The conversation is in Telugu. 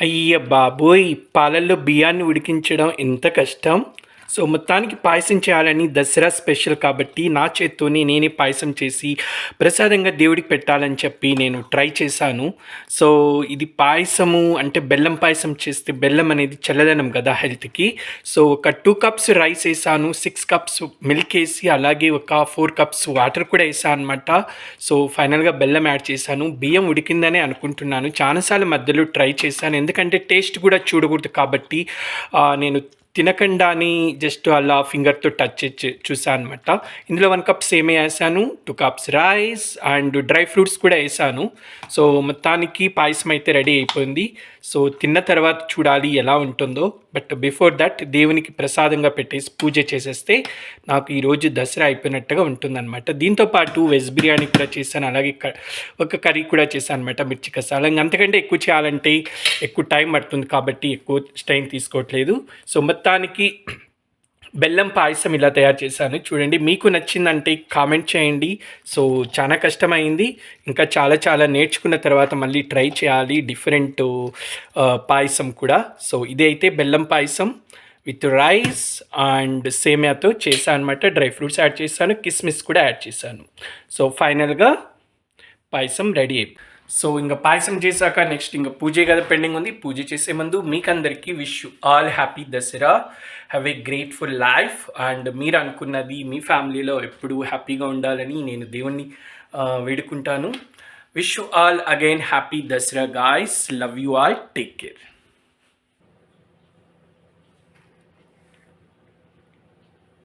అయ్య బాబోయ్ పాలల్లో బియ్యాన్ని ఉడికించడం ఎంత కష్టం? సో మొత్తానికి పాయసం చేయాలని దసరా స్పెషల్ కాబట్టి నా చేత్తోనే నేనే పాయసం చేసి ప్రసాదంగా దేవుడికి పెట్టాలని చెప్పి నేను ట్రై చేశాను. సో ఇది పాయసము అంటే బెల్లం పాయసం చేస్తే బెల్లం అనేది చల్లదనం కదా హెల్త్కి. సో ఒక టూ కప్స్ రైస్ వేసాను సిక్స్ కప్స్ మిల్క్ వేసి అలాగే ఒక ఫోర్ కప్స్ వాటర్ కూడా వేసాను అనమాట సో ఫైనల్గా బెల్లం యాడ్ చేశాను. బియ్యం ఉడికిందనే అనుకుంటున్నాను. చాలాసార్లు మధ్యలో ట్రై చేశాను. ఎందుకంటే టేస్ట్ కూడా చూడకూడదు కాబట్టి నేను నేను తినకుండానే జస్ట్ అలా ఫింగర్తో టచ్ చేసి చూసాను అనమాట ఇందులో వన్ కప్ సేమే వేసాను two cups rice and dry fruits కూడా వేసాను. సో మొత్తానికి పాయసం అయితే రెడీ అయిపోయింది. సో తిన్న తర్వాత చూడాలి ఎలా ఉంటుందో. బట్ బిఫోర్ దట్ దేవునికి ప్రసాదంగా పెట్టేసి పూజ చేసేస్తే నాకు ఈరోజు దసరా అయిపోయినట్టుగా ఉంటుందన్నమాట. దీంతో పాటు వెజ్ బిర్యానీ కూడా చేశాను అలాగే క- ఒక కర్రీ కూడా చేశాను అనమాట మిర్చి కసాల. అంతకంటే ఎక్కువ చేయాలంటే ఎక్కువ టైం పడుతుంది కాబట్టి ఎక్కువ స్టైన్ తీసుకోవట్లేదు. సో మొత్తానికి బెల్లం పాయసం ఇలా తయారు చేశాను. చూడండి మీకు నచ్చిందంటే కామెంట్ చేయండి. సో చాలా కష్టమైంది. ఇంకా చాలా చాలా నేర్చుకున్న తర్వాత మళ్ళీ ట్రై చేయాలి. డిఫరెంట్ పాయసం కూడా. సో ఇది అయితే బెల్లం పాయసం విత్ రైస్ అండ్ సేమియాతో చేశాను అనమాట డ్రై ఫ్రూట్స్ యాడ్ చేశాను. కిస్మిస్ కూడా యాడ్ చేశాను. సో ఫైనల్గా పాయసం రెడీ అయిపోయింది సో ఇంకా పాయసం చేశాక నెక్స్ట్ ఇంకా పూజ కదా పెండింగ్ ఉంది. పూజ చేసే ముందు మీకందరికీ wish all happy Dasara. Have a grateful life and మీరు అనుకున్నది మీ ఫ్యామిలీలో ఎప్పుడూ హ్యాపీగా ఉండాలని నేను దేవుణ్ణి వేడుకుంటాను. Wish all again happy Dasara guys love you all take care